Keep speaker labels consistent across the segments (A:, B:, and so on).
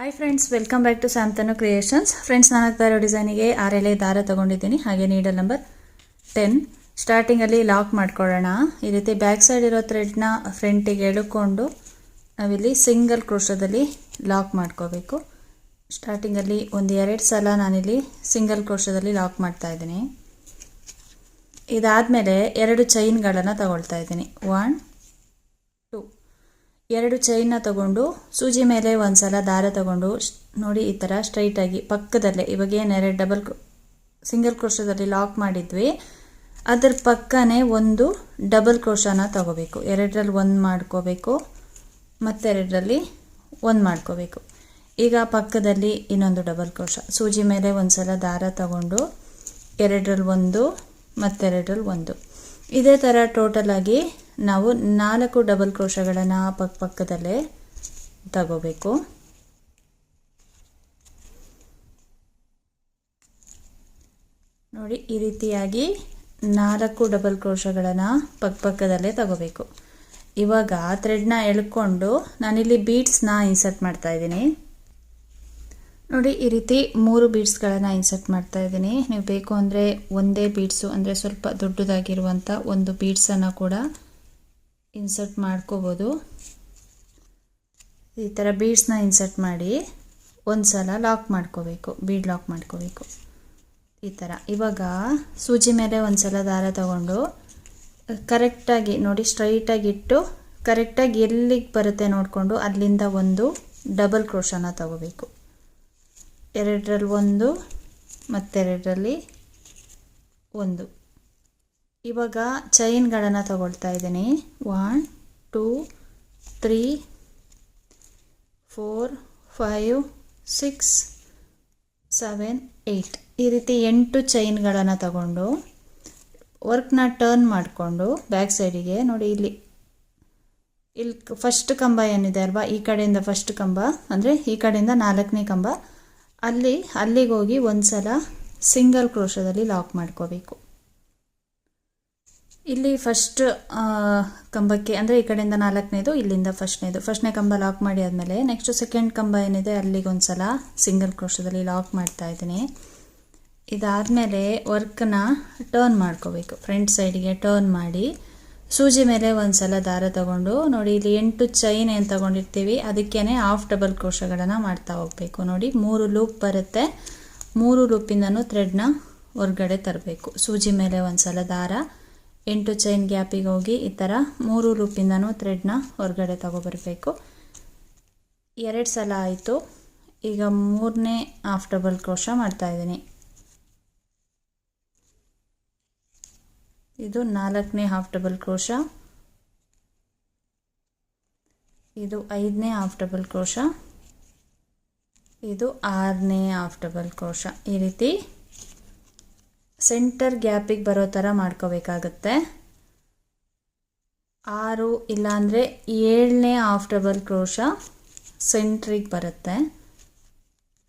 A: Hi friends welcome back to Samtanu creations friends ನಾನು ಆಗ್ತಾ ಇರೋ ಡಿಸೈನಿಗೆ ಆರೆಲೆ ದಾರ ತೊಗೊಂಡಿದ್ದೀನಿ. ಹಾಗೆ ನೀಡಲ್ ನಂಬರ್ ಟೆನ್ ಸ್ಟಾರ್ಟಿಂಗಲ್ಲಿ ಲಾಕ್ ಮಾಡ್ಕೊಳ್ಳೋಣ. ಈ ರೀತಿ ಬ್ಯಾಕ್ ಸೈಡ್ ಇರೋ ಥ್ರೆಡ್ನ ಫ್ರಂಟಿಗೆ ಎಳ್ಕೊಂಡು ನಾವಿಲ್ಲಿ ಸಿಂಗಲ್ ಕ್ರೋಶದಲ್ಲಿ ಲಾಕ್ ಮಾಡ್ಕೋಬೇಕು. ಸ್ಟಾರ್ಟಿಂಗಲ್ಲಿ ಒಂದು ಎರಡು ಸಲ ನಾನಿಲ್ಲಿ ಸಿಂಗಲ್ ಕ್ರೋಶದಲ್ಲಿ ಲಾಕ್ ಮಾಡ್ತಾ ಇದ್ದೀನಿ. ಇದಾದಮೇಲೆ ಎರಡು ಚೈನ್ಗಳನ್ನು ತಗೊಳ್ತಾ ಇದ್ದೀನಿ. ಒನ್ ಎರಡು ಚೈನ್ನ ತಗೊಂಡು, ಸೂಜಿ ಮೇಲೆ ಒಂದು ಸಲ ದಾರ ತಗೊಂಡು, ನೋಡಿ ಈ ಥರ ಸ್ಟ್ರೈಟಾಗಿ ಪಕ್ಕದಲ್ಲೇ, ಇವಾಗ ಏನು ಎರಡು ಡಬಲ್ ಸಿಂಗಲ್ ಕ್ರೋಶದಲ್ಲಿ ಲಾಕ್ ಮಾಡಿದ್ವಿ. ಅದ್ರ ಪಕ್ಕನೇ ಒಂದು ಡಬಲ್ ಕ್ರೋಶನ ತಗೋಬೇಕು. ಎರಡರಲ್ಲಿ ಒಂದು ಮಾಡ್ಕೋಬೇಕು, ಮತ್ತೆರಡರಲ್ಲಿ ಒಂದು ಮಾಡ್ಕೋಬೇಕು. ಈಗ ಪಕ್ಕದಲ್ಲಿ ಇನ್ನೊಂದು ಡಬಲ್ ಕ್ರೋಶ ಸೂಜಿ ಮೇಲೆ ಒಂದು ಸಲ ದಾರ ತಗೊಂಡು, ಎರಡರಲ್ಲಿ ಒಂದು, ಮತ್ತೆರಡರಲ್ಲಿ ಒಂದು. ಇದೇ ಥರ ಟೋಟಲ್ ಆಗಿ ನಾವು ನಾಲ್ಕು ಡಬಲ್ ಕ್ರೋಶಗಳನ್ನು ಪಕ್ಕ ಪಕ್ಕದಲ್ಲೇ ತಗೋಬೇಕು. ನೋಡಿ, ಈ ರೀತಿಯಾಗಿ ನಾಲ್ಕು ಡಬಲ್ ಕ್ರೋಶಗಳನ್ನು ಪಕ್ಕ ಪಕ್ಕದಲ್ಲೇ ತಗೋಬೇಕು. ಇವಾಗ ಥ್ರೆಡ್ನ ಎಳ್ಕೊಂಡು ನಾನಿಲ್ಲಿ ಬೀಡ್ಸ್ನ ಇನ್ಸರ್ಟ್ ಮಾಡ್ತಾ ಇದ್ದೀನಿ. ನೋಡಿ, ಈ ರೀತಿ ಮೂರು ಬೀಡ್ಸ್ಗಳನ್ನು ಇನ್ಸರ್ಟ್ ಮಾಡ್ತಾ ಇದ್ದೀನಿ. ನೀವು ಬೇಕು ಅಂದರೆ ಒಂದೇ ಬೀಡ್ಸು ಅಂದರೆ ಸ್ವಲ್ಪ ದೊಡ್ಡದಾಗಿರುವಂಥ ಒಂದು ಬೀಡ್ಸನ್ನು ಕೂಡ ಇನ್ಸರ್ಟ್ ಮಾಡ್ಕೋಬೋದು. ಈ ಥರ ಬೀಡ್ಸ್ನ ಇನ್ಸರ್ಟ್ ಮಾಡಿ ಒಂದು ಸಲ ಲಾಕ್ ಮಾಡ್ಕೋಬೇಕು ಬೀಡ್ ಲಾಕ್ ಮಾಡ್ಕೋಬೇಕು. ಈ ಥರ ಇವಾಗ ಸೂಜಿ ಮೇಲೆ ಒಂದು ಸಲ ದಾರ ತಗೊಂಡು ಕರೆಕ್ಟಾಗಿ ನೋಡಿ ಸ್ಟ್ರೈಟಾಗಿ ಇಟ್ಟು ಕರೆಕ್ಟಾಗಿ ಎಲ್ಲಿಗೆ ಬರುತ್ತೆ ನೋಡಿಕೊಂಡು ಅಲ್ಲಿಂದ ಒಂದು ಡಬಲ್ ಕ್ರೋಶನ ತಗೋಬೇಕು. ಎರಡರಲ್ಲಿ ಒಂದು, ಮತ್ತೆರಡರಲ್ಲಿ ಒಂದು. ಇವಾಗ ಚೈನ್ಗಳನ್ನು ತಗೊಳ್ತಾ ಇದ್ದೀನಿ. One two three four five six seven eight ಈ ರೀತಿ ಎಂಟು ಚೈನ್ಗಳನ್ನು ತಗೊಂಡು ವರ್ಕ್ನ ಟರ್ನ್ ಮಾಡಿಕೊಂಡು ಬ್ಯಾಕ್ ಸೈಡಿಗೆ ನೋಡಿ ಇಲ್ಲಿ. ಇಲ್ಲಿ ಫಸ್ಟ್ ಕಂಬ ಏನಿದೆ ಅಲ್ವಾ? ಈ ಕಡೆಯಿಂದ ಫಸ್ಟ್ ಕಂಬ, ಅಂದರೆ ಈ ಕಡೆಯಿಂದ ನಾಲ್ಕನೇ ಕಂಬ. ಅಲ್ಲಿ, ಅಲ್ಲಿಗೆ ಹೋಗಿ ಒಂದು ಸಲ ಸಿಂಗಲ್ ಕ್ರೋಶದಲ್ಲಿ ಲಾಕ್ ಮಾಡ್ಕೋಬೇಕು. ಇಲ್ಲಿ ಫಸ್ಟ್ ಕಂಬಕ್ಕೆ, ಅಂದರೆ ಈ ಕಡೆಯಿಂದ ನಾಲ್ಕನೇದು, ಇಲ್ಲಿಂದ ಫಸ್ಟ್ನೇದು ಫಸ್ಟ್ನೇ ಕಂಬ ಲಾಕ್ ಮಾಡಿ ಆದಮೇಲೆ ನೆಕ್ಸ್ಟ್ ಸೆಕೆಂಡ್ ಕಂಬ ಏನಿದೆ ಅಲ್ಲಿಗೆ ಒಂದು ಸಲ ಸಿಂಗಲ್ ಕ್ರೋಶದಲ್ಲಿ ಲಾಕ್ ಮಾಡ್ತಾ ಇದ್ದೀನಿ. ಇದಾದಮೇಲೆ ವರ್ಕ್ನ ಟರ್ನ್ ಮಾಡ್ಕೋಬೇಕು. ಫ್ರಂಟ್ ಸೈಡಿಗೆ ಟರ್ನ್ ಮಾಡಿ, ಸೂಜಿ ಮೇಲೆ ಒಂದು ಸಲ ದಾರ ತಗೊಂಡು, ನೋಡಿ ಇಲ್ಲಿ ಎಂಟು ಚೈನ್ ಏನು ತಗೊಂಡಿರ್ತೀವಿ ಅದಕ್ಕೇ ಹಾಫ್ ಡಬಲ್ ಕ್ರೋಶಗಳನ್ನು ಮಾಡ್ತಾ ಹೋಗಬೇಕು. ನೋಡಿ, ಮೂರು ಲೂಪ್ ಬರುತ್ತೆ. ಮೂರು ಲೂಪಿಂದನೂ ಥ್ರೆಡ್ನ ಹೊರಗಡೆ ತರಬೇಕು. ಸೂಜಿ ಮೇಲೆ ಒಂದು ಸಲ ದಾರ. ಎಂಟು ಚೈನ್ ಗ್ಯಾಪಿಗೆ ಹೋಗಿ ಈ ಥರ ಮೂರು ಲೂಪಿಂದನೂ ಥ್ರೆಡ್ನ ಹೊರಗಡೆ ತಗೊಬರ್ಬೇಕು. ಎರಡು ಸಲ ಆಯಿತು. ಈಗ ಮೂರನೇ ಹಾಫ್ ಡಬಲ್ ಕ್ರೋಶ ಮಾಡ್ತಾಯಿದ್ದೀನಿ ಇದು ನಾಲ್ಕನೇ ಹಾಫ್ ಡಬಲ್ ಕ್ರೋಶ ಇದು ಐದನೇ ಹಾಫ್ ಡಬಲ್ ಕ್ರೋಶ ಇದು ಆರನೇ ಹಾಫ್ ಡಬಲ್ ಕ್ರೋಶ ಈ ರೀತಿ ಸೆಂಟರ್ ಗ್ಯಾಪಿಗೆ ಬರೋ ಥರ ಮಾಡ್ಕೋಬೇಕಾಗತ್ತೆ. ಆರು ಇಲ್ಲಾಂದರೆ ಏಳನೇ ಹಾಫ್ ಡಬಲ್ ಕ್ರೋಶ ಸೆಂಟ್ರಿಗೆ ಬರುತ್ತೆ.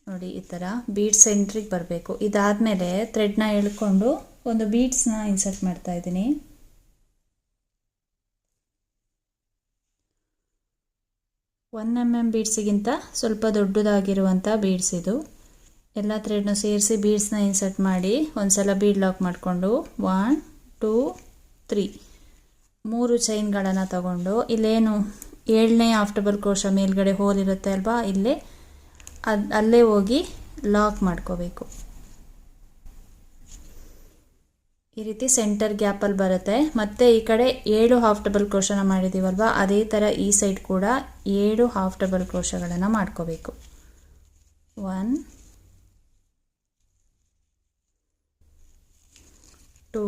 A: ನೋಡಿ, ಈ ಥರ ಬೀಡ್ ಸೆಂಟ್ರಿಗೆ ಬರಬೇಕು. ಇದಾದಮೇಲೆ ಥ್ರೆಡ್ನ ಎಳ್ಕೊಂಡು ಒಂದು ಬೀಡ್ಸ್ನ ಇನ್ಸರ್ಟ್ ಮಾಡ್ತಾ ಇದ್ದೀನಿ. ಒನ್ ಎಂ ಎಂ ಬೀಡ್ಸಿಗಿಂತ ಸ್ವಲ್ಪ ದೊಡ್ಡದಾಗಿರುವಂಥ ಬೀಡ್ಸ್ ಇದು. ಎಲ್ಲ ಥ್ರೆಡ್ನು ಸೇರಿಸಿ ಬೀಡ್ಸ್ನ ಇನ್ಸರ್ಟ್ ಮಾಡಿ ಒಂದು ಸಲ ಬೀಡ್ ಲಾಕ್ ಮಾಡಿಕೊಂಡು ಒನ್ ಟೂ ತ್ರೀ ಮೂರು ಚೈನ್ಗಳನ್ನು ತಗೊಂಡು ಇಲ್ಲೇನು ಏಳನೇ ಆಫ್ಟಬಲ್ ಕೋಶ ಮೇಲ್ಗಡೆ ಹೋಲ್ ಇರುತ್ತೆ ಅಲ್ವಾ? ಇಲ್ಲೇ ಅದು, ಅಲ್ಲೇ ಹೋಗಿ ಲಾಕ್ ಮಾಡ್ಕೋಬೇಕು. ಈ ರೀತಿ ಸೆಂಟರ್ ಗ್ಯಾಪಲ್ಲಿ ಬರುತ್ತೆ. ಮತ್ತು ಈ ಕಡೆ ಏಳು ಹಾಫ್ ಟಬಲ್ ಕ್ರೋಶನ ಮಾಡಿದ್ದೀವಲ್ವ ಅದೇ ಥರ ಈ ಸೈಡ್ ಕೂಡ ಏಳು ಹಾಫ್ ಟಬಲ್ ಕ್ರೋಶಗಳನ್ನು ಮಾಡ್ಕೋಬೇಕು. ಒನ್ ಟೂ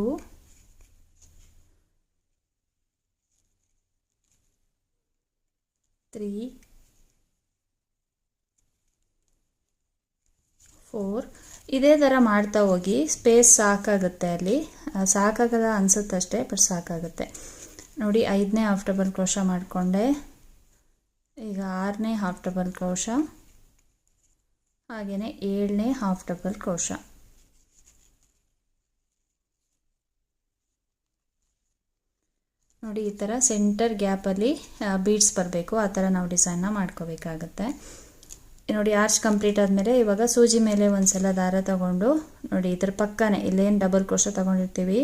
A: ತ್ರೀ ಫೋರ್ ಇದೇ ಥರ ಮಾಡ್ತಾ ಹೋಗಿ ಸ್ಪೇಸ್ ಸಾಕಾಗುತ್ತೆ ಅಲ್ಲಿ. ಸಾಕಾಗಲ್ಲ ಅನಿಸುತ್ತಷ್ಟೇ ಬಟ್ ಸಾಕಾಗುತ್ತೆ. ನೋಡಿ, ಐದನೇ ಹಾಫ್ ಡಬಲ್ ಕ್ರೋಶ ಮಾಡಿಕೊಂಡೆ. ಈಗ ಆರನೇ ಹಾಫ್ ಡಬಲ್ ಕ್ರೋಶ ಹಾಗೆಯೇ ಏಳನೇ ಹಾಫ್ ಡಬಲ್ ಕ್ರೋಶ ನೋಡಿ, ಈ ಥರ ಸೆಂಟರ್ ಗ್ಯಾಪಲ್ಲಿ ಬೀಡ್ಸ್ ಬರಬೇಕು. ಆ ಥರ ನಾವು ಡಿಸೈನ್ನ ಮಾಡ್ಕೋಬೇಕಾಗತ್ತೆ. ನೋಡಿ ಆರ್ಚ್ ಕಂಪ್ಲೀಟ್ ಆದಮೇಲೆ ಇವಾಗ ಸೂಜಿ ಮೇಲೆ ಒಂದು ಸಲ ದಾರ ತಗೊಂಡು, ನೋಡಿ, ಇದ್ರ ಪಕ್ಕನೇ, ಇಲ್ಲೇನು ಡಬಲ್ ಕ್ರೋಶ ತಗೊಂಡಿರ್ತೀವಿ.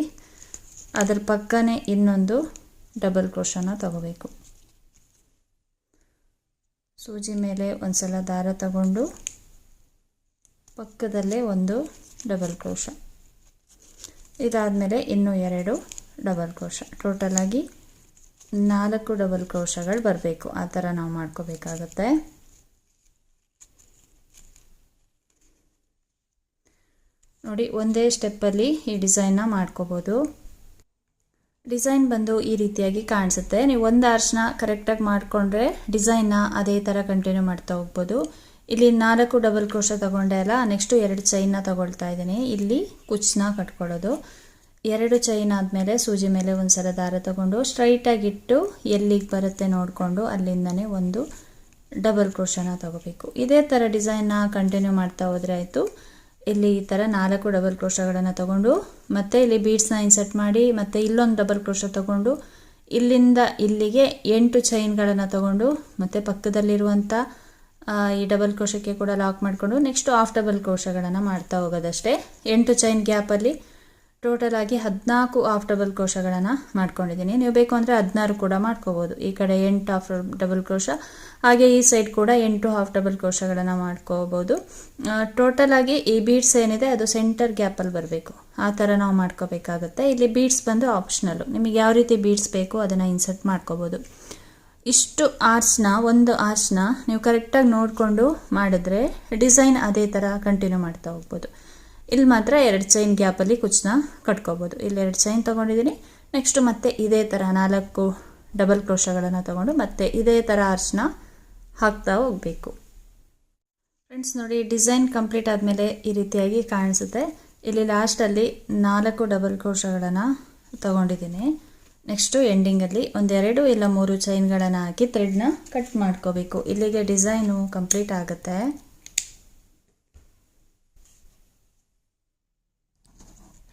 A: ಅದ್ರ ಪಕ್ಕನೇ ಇನ್ನೊಂದು ಡಬಲ್ ಕ್ರೋಶನ ತಗೋಬೇಕು. ಸೂಜಿ ಮೇಲೆ ಒಂದು ಸಲ ದಾರ ತಗೊಂಡು, ಪಕ್ಕದಲ್ಲೇ ಒಂದು ಡಬಲ್ ಕ್ರೋಶ ಇದಾದಮೇಲೆ ಇನ್ನೂ ಎರಡು. ಡಬಲ್ ಕ್ರೋಶ ಟೋಟಲಾಗಿ ನಾಲ್ಕು ಡಬಲ್ ಕ್ರೋಶಗಳು ಬರಬೇಕು. ಆ ಥರ ನಾವು ಮಾಡ್ಕೋಬೇಕಾಗತ್ತೆ. ನೋಡಿ, ಒಂದೇ ಸ್ಟೆಪ್ಪಲ್ಲಿ ಈ ಡಿಸೈನ್ನ ಮಾಡ್ಕೋಬೋದು. ಡಿಸೈನ್ ಬಂದು ಈ ರೀತಿಯಾಗಿ ಕಾಣಿಸುತ್ತೆ. ನೀವು ಒಂದು ಆರ್ಚ್ನ ಕರೆಕ್ಟಾಗಿ ಮಾಡಿಕೊಂಡ್ರೆ ಡಿಸೈನ್ನ ಅದೇ ಥರ ಕಂಟಿನ್ಯೂ ಮಾಡ್ತಾ ಹೋಗ್ಬೋದು. ಇಲ್ಲಿ ನಾಲ್ಕು ಡಬಲ್ ಕ್ರೋಶ ತಗೊಂಡೆ ಅಲ್ಲ ನೆಕ್ಸ್ಟು ಎರಡು ಚೈನ್ನ ತಗೊಳ್ತಾ ಇದ್ದೀನಿ. ಇಲ್ಲಿ ಕುಚ್ಚನ್ನ ಕಟ್ಕೊಳ್ಳೋದು. ಎರಡು ಚೈನ್ ಆದಮೇಲೆ ಸೂಜಿ ಮೇಲೆ ಒಂದು ಸಲ ದಾರ ತಗೊಂಡು ಸ್ಟ್ರೈಟಾಗಿಟ್ಟು ಎಲ್ಲಿಗೆ ಬರುತ್ತೆ ನೋಡಿಕೊಂಡು ಅಲ್ಲಿಂದನೇ ಒಂದು ಡಬಲ್ ಕ್ರೋಶನ ತಗೋಬೇಕು. ಇದೇ ಥರ ಡಿಸೈನ್ನ ಕಂಟಿನ್ಯೂ ಮಾಡ್ತಾ ಹೋದರೆ ಆಯಿತು. ಇಲ್ಲಿ ಈ ಥರ ನಾಲ್ಕು ಡಬಲ್ ಕ್ರೋಶಗಳನ್ನು ತಗೊಂಡು ಮತ್ತು ಇಲ್ಲಿ ಬೀಡ್ಸ್ನ ಇನ್ಸರ್ಟ್ ಮಾಡಿ ಮತ್ತು ಇಲ್ಲೊಂದು ಡಬಲ್ ಕ್ರೋಶ ತಗೊಂಡು ಇಲ್ಲಿಂದ ಇಲ್ಲಿಗೆ ಎಂಟು ಚೈನ್ಗಳನ್ನು ತಗೊಂಡು ಮತ್ತು ಪಕ್ಕದಲ್ಲಿರುವಂಥ ಈ ಡಬಲ್ ಕ್ರೋಶಕ್ಕೆ ಕೂಡ ಲಾಕ್ ಮಾಡಿಕೊಂಡು ನೆಕ್ಸ್ಟು ಆಫ್ ಡಬಲ್ ಕ್ರೋಶಗಳನ್ನು ಮಾಡ್ತಾ ಹೋಗೋದಷ್ಟೇ. ಎಂಟು ಚೈನ್ ಗ್ಯಾಪಲ್ಲಿ ಟೋಟಲ್ ಆಗಿ ಹದಿನಾಲ್ಕು ಆಫ್ ಡಬಲ್ ಕ್ರೋಶಗಳನ್ನು ಮಾಡ್ಕೊಂಡಿದ್ದೀನಿ. ನೀವು ಬೇಕು ಅಂದರೆ ಹದಿನಾರು ಕೂಡ ಮಾಡ್ಕೋಬೋದು. ಈ ಕಡೆ ಎಂಟು ಆಫ್ ಡಬಲ್ ಕ್ರೋಶ ಹಾಗೆ ಈ ಸೈಡ್ ಕೂಡ ಎಂಟು ಹಾಫ್ ಡಬಲ್ ಕ್ರೋಶಗಳನ್ನು ಮಾಡ್ಕೋಬೋದು ಟೋಟಲ್ ಆಗಿ ಈ ಬೀಡ್ಸ್ ಏನಿದೆ, ಅದು ಸೆಂಟರ್ ಗ್ಯಾಪಲ್ಲಿ ಬರಬೇಕು. ಆ ಥರ ನಾವು ಮಾಡ್ಕೋಬೇಕಾಗುತ್ತೆ. ಇಲ್ಲಿ ಬೀಡ್ಸ್ ಬಂದು ಆಪ್ಷನಲ್ಲು ನಿಮಗೆ ಯಾವ ರೀತಿ ಬೀಡ್ಸ್ ಬೇಕು, ಅದನ್ನು ಇನ್ಸರ್ಟ್ ಮಾಡ್ಕೋಬೋದು. ಇಷ್ಟು ಆರ್ಚ್ನ ಒಂದು ಆರ್ಚ್ನ ನೀವು ಕರೆಕ್ಟಾಗಿ ನೋಡಿಕೊಂಡು ಮಾಡಿದ್ರೆ ಡಿಸೈನ್ ಅದೇ ಥರ ಕಂಟಿನ್ಯೂ ಮಾಡ್ತಾ ಹೋಗ್ಬೋದು. ಇಲ್ಲಿ ಮಾತ್ರ ಎರಡು ಚೈನ್ ಗ್ಯಾಪಲ್ಲಿ ಕುಚ್ಚನ್ನ ಕಟ್ಕೋಬೋದು. ಇಲ್ಲಿ ಎರಡು ಚೈನ್ ತೊಗೊಂಡಿದ್ದೀನಿ. ನೆಕ್ಸ್ಟು ಮತ್ತೆ ಇದೇ ಥರ ನಾಲ್ಕು ಡಬಲ್ ಕ್ರೋಶಗಳನ್ನು ತೊಗೊಂಡು ಮತ್ತೆ ಇದೇ ಥರ ಆರ್ಚ್ನ ಹಾಕ್ತಾ ಹೋಗಬೇಕು. ಫ್ರೆಂಡ್ಸ್ ನೋಡಿ ಡಿಸೈನ್ ಕಂಪ್ಲೀಟ್ ಆದಮೇಲೆ ಈ ರೀತಿಯಾಗಿ ಕಾಣಿಸುತ್ತೆ. ಇಲ್ಲಿ ಲಾಸ್ಟಲ್ಲಿ ನಾಲ್ಕು ಡಬಲ್ ಕ್ರೋಶಗಳನ್ನು ತೊಗೊಂಡಿದ್ದೀನಿ. ನೆಕ್ಸ್ಟು ಎಂಡಿಂಗಲ್ಲಿ ಒಂದೆರಡು ಇಲ್ಲ ಮೂರು ಚೈನ್ಗಳನ್ನು ಹಾಕಿ ಥ್ರೆಡ್ನ ಕಟ್ ಮಾಡ್ಕೋಬೇಕು. ಇಲ್ಲಿಗೆ ಡಿಸೈನು ಕಂಪ್ಲೀಟ್ ಆಗುತ್ತೆ.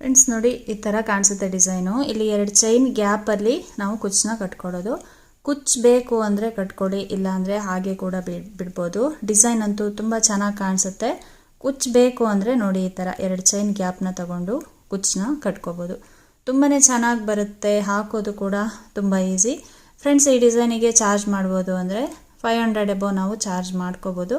A: ಫ್ರೆಂಡ್ಸ್ ನೋಡಿ ಈ ಥರ ಕಾಣಿಸುತ್ತೆ ಡಿಸೈನು. ಇಲ್ಲಿ ಎರಡು ಚೈನ್ ಗ್ಯಾಪಲ್ಲಿ ನಾವು ಕುಚ್ಚನ್ನ ಕಟ್ಕೊಡೋದು ಕುಚ್ ಬೇಕು ಅಂದರೆ ಕಟ್ಕೊಳ್ಳಿ ಇಲ್ಲಾಂದರೆ ಹಾಗೆ ಕೂಡ ಬಿಡ್ ಬಿಡ್ಬೋದು. ಡಿಸೈನ್ ಅಂತೂ ತುಂಬ ಚೆನ್ನಾಗಿ ಕಾಣಿಸುತ್ತೆ. ಕುಚ್ ಬೇಕು ಅಂದರೆ ನೋಡಿ ಈ ಥರ ಎರಡು ಚೈನ್ ಗ್ಯಾಪ್ನ ತಗೊಂಡು ಕುಚ್ಚನ್ನ ಕಟ್ಕೋಬೋದು. ತುಂಬಾ ಚೆನ್ನಾಗಿ ಬರುತ್ತೆ, ಹಾಕೋದು ಕೂಡ ತುಂಬ ಈಸಿ ಫ್ರೆಂಡ್ಸ್ ಈ ಡಿಸೈನಿಗೆ ಚಾರ್ಜ್ ಮಾಡ್ಬೋದು ಅಂದರೆ ಫೈವ್ ಹಂಡ್ರೆಡ್ ಎಬೋ ನಾವು ಚಾರ್ಜ್ ಮಾಡ್ಕೋಬೋದು.